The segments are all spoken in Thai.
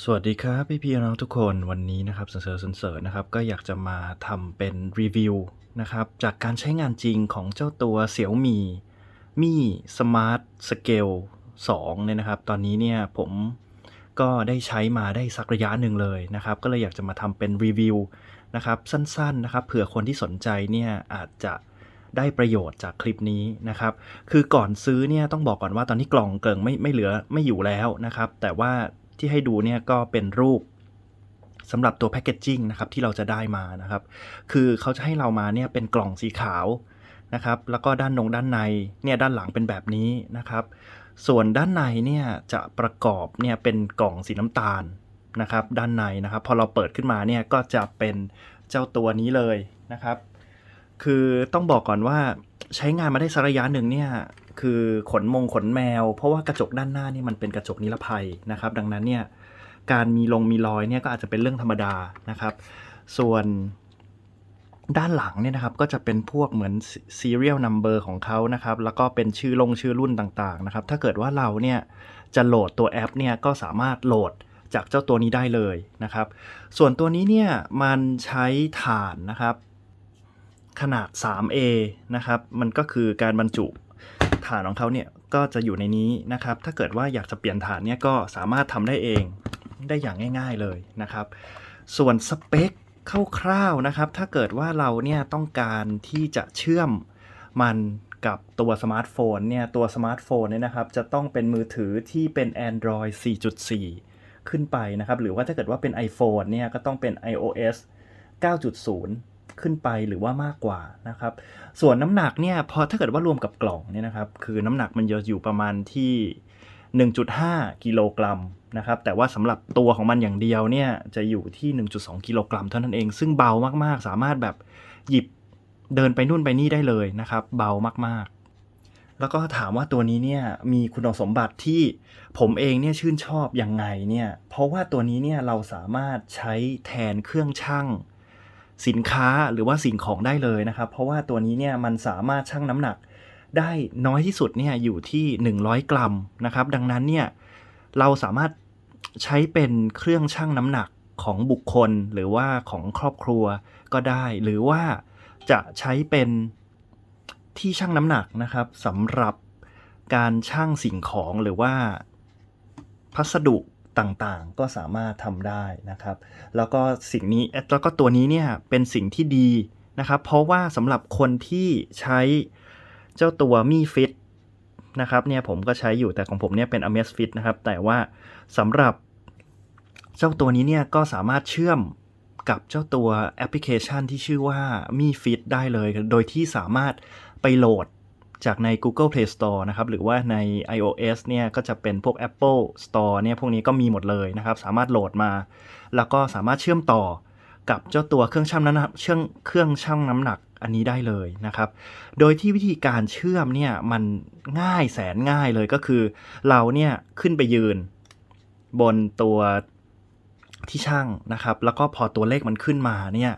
สวัสดีครับพี่พี่น้องทุกคนวันนี้นะครับเสริญเสริญนะครับ ก็อยากจะมาทำเป็นรีวิวนะครับ จากการใช้งานจริงของเจ้าตัวเสี่ยวมีมี่สมาร์ทสเกล2เนี่ยนะครับ ตอนนี้เนี่ยผมก็ได้ใช้มาได้สักระยะหนึ่งเลยนะครับ ก็เลยอยากจะมาทำเป็นรีวิวนะครับ สั้นๆนะครับเผื่อคนที่สนใจเนี่ยอาจจะได้ประโยชน์จากคลิปนี้นะครับ คือก่อนซื้อเนี่ยต้องบอกก่อนว่าตอนนี้กล่องเกิงไม่ไม่เหลือไม่อยู่แล้วนะครับ แต่ว่า ที่ให้ดูเนี่ยก็เป็นรูปสำหรับตัวแพคเกจจิ้งนะครับที่เราจะได้มานะครับ คือเขาจะให้เรามาเนี่ยเป็นกล่องสีขาวนะครับ แล้วก็ด้านนงด้านในเนี่ยด้านหลังเป็นแบบนี้นะครับ ส่วนด้านในเนี่ยจะประกอบเนี่ยเป็นกล่องสีน้ำตาลนะครับด้านในนะครับพอเราเปิดขึ้นมาเนี่ยก็จะเป็นเจ้าตัวนี้เลยนะครับ คือต้องบอกก่อนว่าใช้งานมาได้สักระยะหนึ่งเนี่ย คือขนมงขนแมว เพราะว่ากระจกด้านหน้านี่มันเป็นกระจกนิรภัยนะครับ ดังนั้นเนี่ยการมีลงมีรอยเนี่ยก็อาจจะเป็นเรื่องธรรมดานะครับ ส่วนด้านหลังเนี่ยนะครับก็จะเป็นพวกเหมือน serial number ของเขานะครับ แล้วก็เป็นชื่อลงชื่อรุ่นต่างๆนะครับ ถ้าเกิดว่าเราเนี่ยจะโหลดตัวแอปเนี่ยก็สามารถโหลดจากเจ้าตัวนี้ได้เลยนะครับ ส่วนตัวนี้เนี่ยมันใช้ถ่านนะครับ ขนาด 3A นะครับ มันก็คือการบรรจุ ฐานของเขาเนี่ยก็จะอยู่ในนี้นะครับ ถ้าเกิดว่าอยากจะเปลี่ยนฐานเนี่ยก็สามารถทำได้เองได้อย่างง่าย ๆเลยนะครับ ส่วนสเปคคร่าวๆนะครับ ถ้าเกิดว่าเราเนี่ยต้องการที่จะเชื่อมมันกับตัวสมาร์ทโฟนเนี่ยตัวสมาร์ทโฟนเนี่ยนะครับ จะต้องเป็นมือถือที่เป็น Android 4.4 ขึ้นไปนะครับ หรือว่าถ้าเกิดว่าเป็น iPhone เนี่ยก็ต้องเป็น iOS 9.0 ขึ้นไปหรือว่ามากกว่านะครับ ส่วนน้ำหนักเนี่ยพอถ้าเกิดว่ารวมกับกล่องเนี่ยนะครับ คือน้ำหนักมันจะอยู่ประมาณที่ 1.5 กิโลกรัมนะครับ แต่ว่าสำหรับตัวของมันอย่างเดียวเนี่ยจะอยู่ที่ 1.2 กิโลกรัมเท่านั้นเอง ซึ่งเบามากๆ สามารถแบบหยิบเดินไปนู่นไปนี่ได้เลยนะครับ เบามากๆแล้วก็ถามว่าตัวนี้เนี่ยมีคุณสมบัติที่ผมเองเนี่ยชื่นชอบอยังไงเนี่ยเพราะว่าตัวนี้เนี่ยเราสามารถใช้แทนเครื่องชั่ง สินค้าหรือว่าสิ่งของได้เลยนะครับ เพราะว่าตัวนี้เนี่ยมันสามารถชั่งน้ำหนักได้น้อยที่สุดเนี่ยอยู่ที่ 100 กรัมนะครับ ดังนั้นเนี่ยเราสามารถใช้เป็นเครื่องชั่งน้ำหนักของบุคคลหรือว่าของครอบครัวก็ได้ หรือว่าจะใช้เป็นที่ชั่งน้ำหนักนะครับสำหรับการชั่งสิ่งของหรือว่าพัสดุ ต่างๆ ก็สามารถทำได้นะครับ แล้วก็สิ่งนี้แล้วก็ตัวนี้เนี่ยเป็นสิ่งที่ดีนะครับ เพราะว่าสำหรับคนที่ใช้เจ้าตัวมีฟิตนะครับเนี่ยผมก็ใช้อยู่แต่ของผมเนี่ยเป็น Amazfit นะครับ แต่ว่าสำหรับเจ้าตัวนี้เนี่ยก็สามารถเชื่อมกับเจ้าตัวแอปพลิเคชันที่ชื่อว่ามีฟิตได้เลย โดยที่สามารถไปโหลด จากใน Google Play Store นะครับ หรือว่าใน iOS เนี่ยก็จะเป็นพวก Apple Store เนี่ยพวกนี้ก็มีหมดเลยนะครับ สามารถโหลดมา แล้วก็สามารถเชื่อมต่อกับเจ้าตัวเครื่องชั่งน้ำหนักเครื่องเครื่องชั่งน้ำหนักอันนี้ได้เลยนะครับ โดยที่วิธีการเชื่อมเนี่ยมันง่ายแสนง่ายเลยก็คือ เราเนี่ยขึ้นไปยืนบนตัวที่ช่างนะครับ แล้วก็พอตัวเลขมันขึ้นมาเนี่ย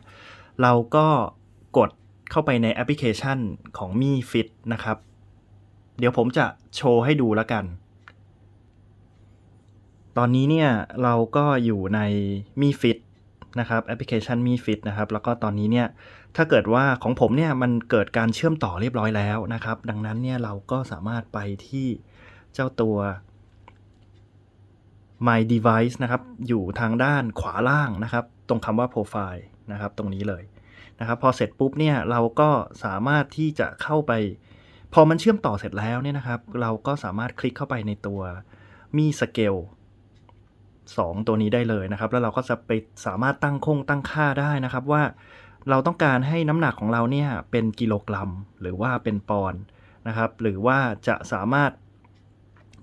เราก็กด เข้าไปในแอปพลิเคชันของมีฟิตนะครับ เดี๋ยวผมจะโชว์ให้ดูแล้วกัน ตอนนี้เนี่ยเราก็อยู่ในมีฟิตนะครับแอปพลิเคชันมีฟิตนะครับ แล้วก็ตอนนี้เนี่ยถ้าเกิดว่าของผมเนี่ยมันเกิดการเชื่อมต่อเรียบร้อยแล้วนะครับ ดังนั้นเนี่ยเราก็สามารถไปที่เจ้าตัว My Device นะครับ อยู่ทางด้านขวาล่างนะครับ ตรงคำว่า Profile นะครับ ตรงนี้เลย นะครับพอเสร็จปุ๊บเนี่ยเราก็สามารถที่จะเข้าไป พอมันเชื่อมต่อเสร็จแล้วเนี่ยนะครับ เราก็สามารถคลิกเข้าไปในตัวมีสเกล2ตัวนี้ได้เลยนะครับ แล้วเราก็จะไปสามารถตั้งคงตั้งค่าได้นะครับว่าเราต้องการให้น้ำหนักของเราเนี่ยเป็นกิโลกรัม หรือว่าเป็นปอนด์นะครับ หรือว่าจะสามารถ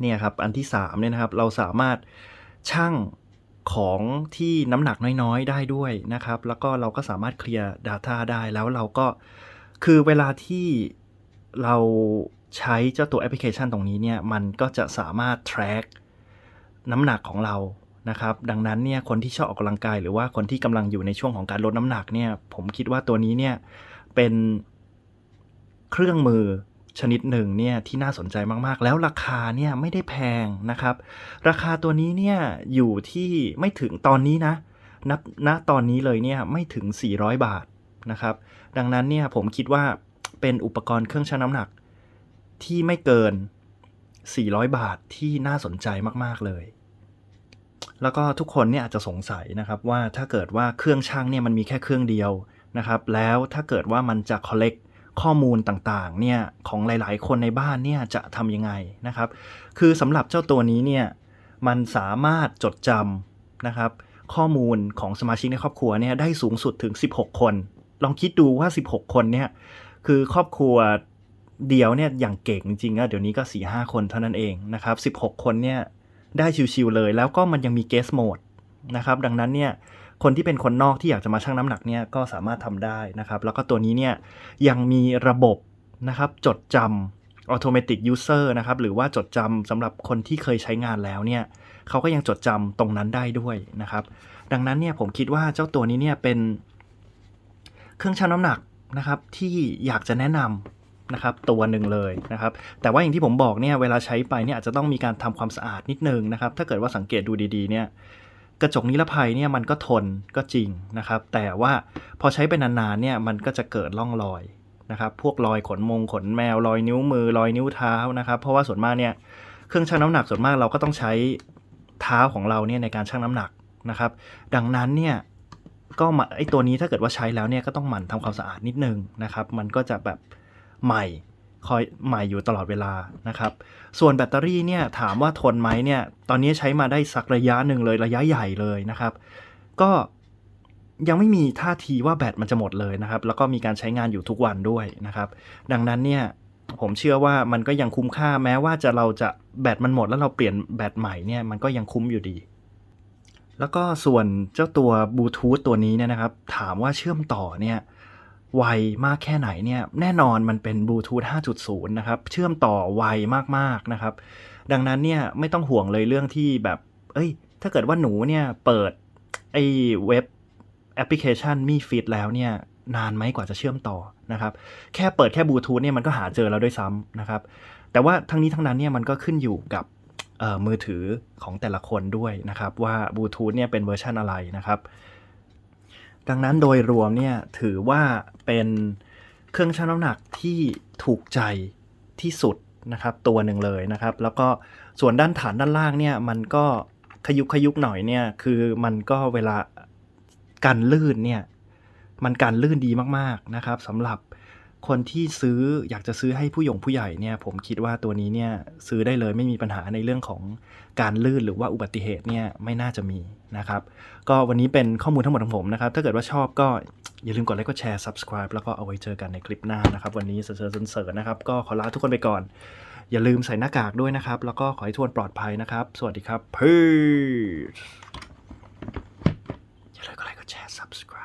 เนี่ยครับอันที่3เนี่ยนะครับเราสามารถชั่ง ของที่น้ำหนักน้อยๆ ได้ด้วยนะครับ แล้วก็เราก็สามารถเคลียร์ Data ได้แล้วเราก็คือเวลาที่เราใช้เจ้าตัวแอปพลิเคชันตรงนี้เนี่ย มันก็จะสามารถ track น้ำหนักของเรานะครับ ดังนั้นเนี่ยคนที่ชอบออกกำลังกายหรือว่าคนที่กำลังอยู่ในช่วงของการลดน้ำหนักเนี่ย ผมคิดว่าตัวนี้เนี่ยเป็นเครื่องมือ ชนิดหนึ่งเนี่ยที่น่าสนใจมากๆ แล้วราคาเนี่ยไม่ได้แพงนะครับ ราคาตัวนี้เนี่ยอยู่ที่ไม่ถึงตอนนี้นะนับณตอนนี้เลยเนี่ยไม่ถึง 400 บาทนะครับ ดังนั้นเนี่ยผมคิดว่าเป็นอุปกรณ์เครื่องชั่งน้ำหนักที่ไม่เกิน 400 บาทที่น่าสนใจมากๆเลย แล้วก็ทุกคนเนี่ยอาจจะสงสัยนะครับว่าถ้าเกิดว่าเครื่องช่างเนี่ยมันมีแค่เครื่องเดียวนะครับ แล้วถ้าเกิดว่ามันจะ collect ข้อมูลต่างๆเนี่ยของหลายๆ คนในบ้านเนี่ยจะทำยังไงนะครับ คือสำหรับเจ้าตัวนี้เนี่ยมันสามารถจดจำนะครับข้อมูลของสมาชิกในครอบครัวเนี่ยได้สูงสุดถึง 16 คน ลองคิดดูว่า 16 คนเนี่ยคือครอบครัวเดียวเนี่ยอย่างเก่งจริงๆก็เดี๋ยวนี้ก็4-5คนเท่านั้นเองนะครับ16 คนเนี่ยได้ชิวๆเลย แล้วก็มันยังมีเกสโหมดนะครับดังนั้นเนี่ย คนที่เป็นคนนอกที่อยากจะมาชั่งน้ำหนักเนี่ยก็สามารถทำได้นะครับ แล้วก็ตัวนี้เนี่ยยังมีระบบนะครับจดจำ automatic user นะครับ หรือว่าจดจำสำหรับคนที่เคยใช้งานแล้วเนี่ยเขาก็ยังจดจำตรงนั้นได้ด้วยนะครับ ดังนั้นเนี่ยผมคิดว่าเจ้าตัวนี้เนี่ยเป็นเครื่องชั่งน้ำหนักนะครับที่อยากจะแนะนำนะครับตัวหนึ่งเลยนะครับ แต่ว่าอย่างที่ผมบอกเนี่ยเวลาใช้ไปเนี่ยอาจจะต้องมีการทำความสะอาดนิดนึงนะครับ ถ้าเกิดว่าสังเกตดูดีๆเนี่ย กระจกนิรภัยเนี่ยมันก็ทนก็จริงนะครับ แต่ว่าพอใช้ไปนานๆเนี่ยมันก็จะเกิดร่องรอยนะครับพวกรอยขนมงขนแมวรอยนิ้วมือรอยนิ้วเท้านะครับ เพราะว่าส่วนมากเนี่ยเครื่องชั่งน้ำหนักส่วนมากเราก็ต้องใช้เท้าของเราเนี่ยในการชั่งน้ำหนักนะครับ ดังนั้นเนี่ยก็ไอตัวนี้ถ้าเกิดว่าใช้แล้วเนี่ยก็ต้องหมั่นทำความสะอาดนิดนึงนะครับ มันก็จะแบบใหม่ คอยใหม่อยู่ตลอดเวลานะครับ ส่วนแบตเตอรี่เนี่ยถามว่าทนไหมเนี่ยตอนนี้ใช้มาได้สักระยะหนึ่งเลยระยะใหญ่เลยนะครับ ก็ยังไม่มีท่าทีว่าแบตมันจะหมดเลยนะครับ แล้วก็มีการใช้งานอยู่ทุกวันด้วยนะครับ ดังนั้นเนี่ยผมเชื่อว่ามันก็ยังคุ้มค่าแม้ว่าจะเราจะแบตมันหมดแล้วเราเปลี่ยนแบตใหม่เนี่ยมันก็ยังคุ้มอยู่ดี แล้วก็ส่วนเจ้าตัวบลูทูธตัวนี้เนี่ยนะครับ ถามว่าเชื่อมต่อเนี่ย ไวมากแค่ไหนเนี่ยแน่นอนมันเป็นบลูทูธ5.0 นะครับ เชื่อมต่อไวมากๆนะครับ ดังนั้นเนี่ยไม่ต้องห่วงเลยเรื่องที่แบบ เอ้ย ถ้าเกิดว่าหนูเนี่ยเปิดไอ้เว็บแอปพลิเคชันมีฟิตแล้วเนี่ยนานไหมกว่าจะเชื่อมต่อนะครับ แค่เปิดแค่บลูทูธเนี่ยมันก็หาเจอแล้วด้วยซ้ำนะครับ แต่ว่าทั้งนี้ทั้งนั้นเนี่ยมันก็ขึ้นอยู่กับมือถือของแต่ละคนด้วยนะครับ ว่าบลูทูธเนี่ยเป็นเวอร์ชันอะไรนะครับ ดังนั้นโดยรวมเนี่ยถือว่าเป็นเครื่องชั่งน้ำหนักที่ถูกใจที่สุดนะครับตัวหนึ่งเลยนะครับ แล้วก็ส่วนด้านฐานด้านล่างเนี่ยมันก็ขยุกขยุกหน่อยเนี่ยคือมันก็เวลาการลื่นเนี่ยมันการลื่นดีมากๆนะครับสำหรับ คนที่ซื้ออยากจะซื้อให้ผู้หยงผู้ใหญ่เนี่ยผมคิดว่าตัวนี้เนี่ยซื้อได้เลยไม่มีปัญหาในเรื่องของการลื่นหรือว่าอุบัติเหตุเนี่ยไม่น่าจะมีนะครับ ก็วันนี้เป็นข้อมูลทั้งหมดของผมนะครับ ถ้าเกิดว่าชอบก็อย่าลืมกดไลค์กดแชร์ subscribe แล้วก็เอาไว้เจอกันในคลิปหน้านะครับ วันนี้เซอร์เซอร์เสริร์นะครับ ก็ขอลาทุกคนไปก่อน อย่าลืมใส่หน้ากากด้วยนะครับ แล้วก็ขอให้ทุกคนปลอดภัยนะครับ สวัสดีครับ Peace อย่าลืมกดไลค์กดแชร์ subscribe